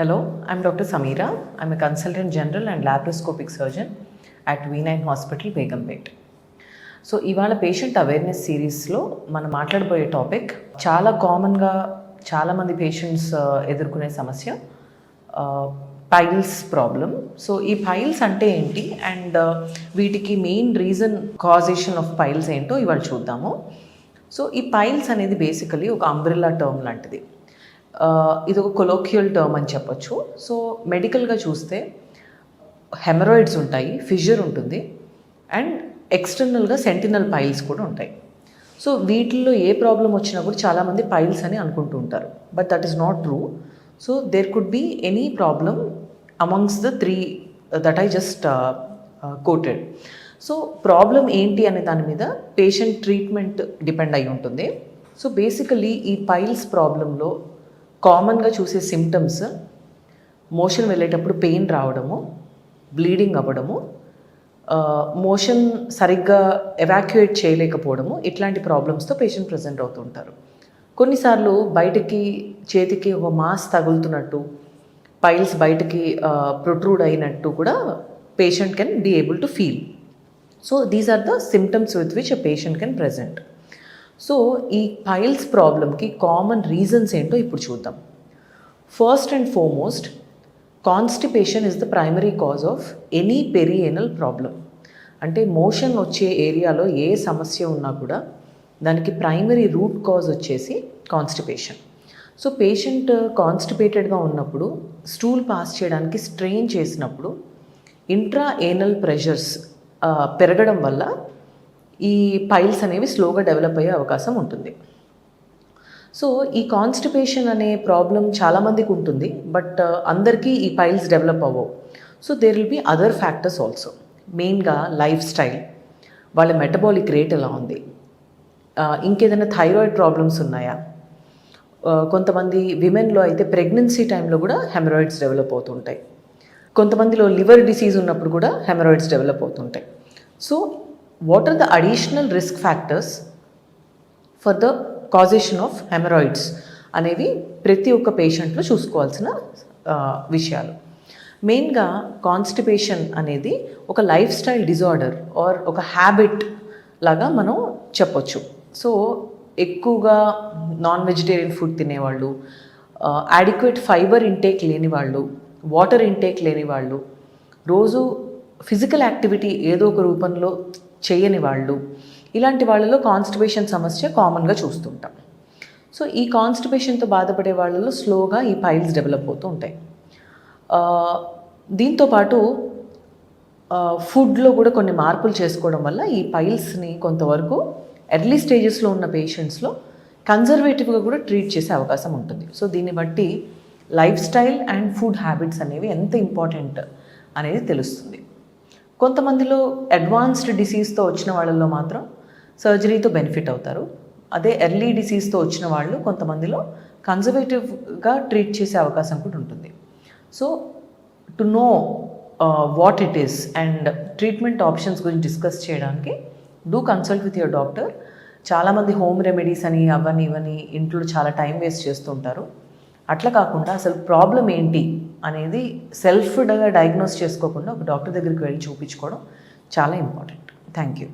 Hello, I'm Dr. Samira. I'm a consultant general and laparoscopic surgeon at V9 Hospital, Begumpet. So ఇవాళ patient awareness సిరీస్లో మనం మాట్లాడబోయే topic చాలా కామన్గా చాలామంది patients ఎదుర్కొనే సమస్య పైల్స్ ప్రాబ్లం సో ఈ పైల్స్ అంటే ఏంటి అండ్ uh, వీటికి main reason causation of piles ఏంటో ఇవాళ చూద్దాము సో ఈ పైల్స్ అనేది బేసికలీ ఒక అంబ్రిల్లా టర్మ్ లాంటిది ఇది ఒక కొలోక్యుయల్ టర్మ్ అని చెప్పొచ్చు. సో మెడికల్గా చూస్తే హెమరాయిడ్స్ ఉంటాయి ఫిజర్ ఉంటుంది అండ్ ఎక్స్టర్నల్గా సెంటినల్ పైల్స్ కూడా ఉంటాయి. సో వీటిల్లో ఏ ప్రాబ్లం వచ్చినా కూడా చాలామంది పైల్స్ అని అనుకుంటూ ఉంటారు. But that is not true so there could be any problem amongst the three that I just quoted so problem ఏంటి అనే దాని మీద పేషెంట్ ట్రీట్మెంట్ డిపెండ్ అయి ఉంటుంది. సో బేసికలీ ఈ పైల్స్ ప్రాబ్లంలో కామన్గా చూసే సిమ్టమ్స్ మోషన్ వెళ్ళేటప్పుడు పెయిన్ రావడము బ్లీడింగ్ అవ్వడము మోషన్ సరిగ్గా ఎవాక్యుయేట్ చేయలేకపోవడము ఇట్లాంటి ప్రాబ్లమ్స్తో పేషెంట్ ప్రజెంట్ అవుతుంటారు కొన్నిసార్లు బయటికి చేతికి ఒక మాస్ తగులుతున్నట్టు పైల్స్ బయటికి ప్రొట్రూడ్ అయినట్టు కూడా patient can be able to feel so these are the symptoms with which patient can present so ఈ పైల్స్ ప్రాబ్లమ్కి కామన్ రీజన్స్ ఏంటో ఇప్పుడు చూద్దాం. First and foremost constipation is the primary cause of any perianal problem అంటే motion వచ్చే ఏరియాలో ఏ సమస్య ఉన్నా కూడా దానికి ప్రైమరీ రూట్ కాజ్ వచ్చేసి కాన్స్టిపేషన్. సో పేషెంట్ కాన్స్టిపేటెడ్గా ఉన్నప్పుడు స్టూల్ పాస్ చేయడానికి స్ట్రెయిన్ చేసినప్పుడు ఇంట్రా ఏనల్ ప్రెషర్స్ పెరగడం వల్ల ఈ పైల్స్ అనేవి స్లోగా డెవలప్ అయ్యే అవకాశం ఉంటుంది. సో ఈ కాన్స్టిపేషన్ అనే ప్రాబ్లం చాలామందికి ఉంటుంది బట్ uh, అందరికీ ఈ పైల్స్ డెవలప్ అవ్వవు. So there will be other factors also మెయిన్గా లైఫ్ స్టైల్ వాళ్ళ మెటబాలిక్ రేట్ ఎలా ఉంది? Uh, ఇంకేదైనా థైరాయిడ్ ప్రాబ్లమ్స్ ఉన్నాయా? Uh, కొంతమంది విమెన్లో అయితే ప్రెగ్నెన్సీ టైంలో కూడా హెమరాయిడ్స్ డెవలప్ అవుతుంటాయి. కొంతమందిలో లివర్ డిసీజ్ ఉన్నప్పుడు కూడా హెమరాయిడ్స్ డెవలప్ అవుతుంటాయి. So what are the additional risk factors for the causation of haemorrhoids అనేవి ప్రతి ఒక్క పేషెంట్లో చూసుకోవాల్సిన విషయాలు. మెయిన్గా కాన్స్టిపేషన్ అనేది ఒక లైఫ్ స్టైల్ డిజార్డర్ ఆర్ ఒక హ్యాబిట్ లాగా మనం చెప్పొచ్చు. సో ఎక్కువగా నాన్ వెజిటేరియన్ ఫుడ్ తినేవాళ్ళు యాడిక్వేట్ ఫైబర్ ఇంటేక్ లేని వాళ్ళు వాటర్ ఇంటేక్ లేని వాళ్ళు రోజు ఫిజికల్ యాక్టివిటీ ఏదో ఒక రూపంలో చేయని వాళ్ళు. ఇలాంటి వాళ్ళలో కాన్స్టిపేషన్ సమస్య కామన్గా చూస్తుంటాం. సో ఈ కాన్స్టిపేషన్తో బాధపడే వాళ్ళలో స్లోగా ఈ పైల్స్ డెవలప్ అవుతూ ఉంటాయి. దీంతోపాటు దీంతో పాటు ఫుడ్లో కూడా కొన్ని మార్పులు చేసుకోవడం వల్ల ఈ పైల్స్ని కొంతవరకు ఎర్లీ స్టేజెస్లో ఉన్న పేషెంట్స్లో కన్జర్వేటివ్గా కూడా ట్రీట్ చేసే అవకాశం ఉంటుంది. సో దీన్ని బట్టి lifestyle and food habits అనేవి ఎంత ఇంపార్టెంట్ అనేది తెలుస్తుంది. కొంతమందిలో అడ్వాన్స్డ్ డిసీజ్తో వచ్చిన వాళ్ళల్లో మాత్రం సర్జరీతో బెనిఫిట్ అవుతారు. అదే ఎర్లీ డిసీజ్తో వచ్చిన వాళ్ళు కొంతమందిలో కన్జర్వేటివ్గా ట్రీట్ చేసే అవకాశం కూడా ఉంటుంది. So to know what it is and treatment options గురించి డిస్కస్ చేయడానికి do consult with your doctor చాలామంది హోమ్ రెమెడీస్ అని అవని ఇవని ఇంట్లో చాలా టైం వేస్ట్ చేస్తుంటారు అట్లా కాకుండా అసలు ప్రాబ్లం ఏంటి? అనేది సెల్ఫ్గా డయాగ్నోస్ చేసుకోకుండా ఒక డాక్టర్ దగ్గరికి వెళ్ళి చూపించుకోవడం చాలా ఇంపార్టెంట్ థ్యాంక్ యూ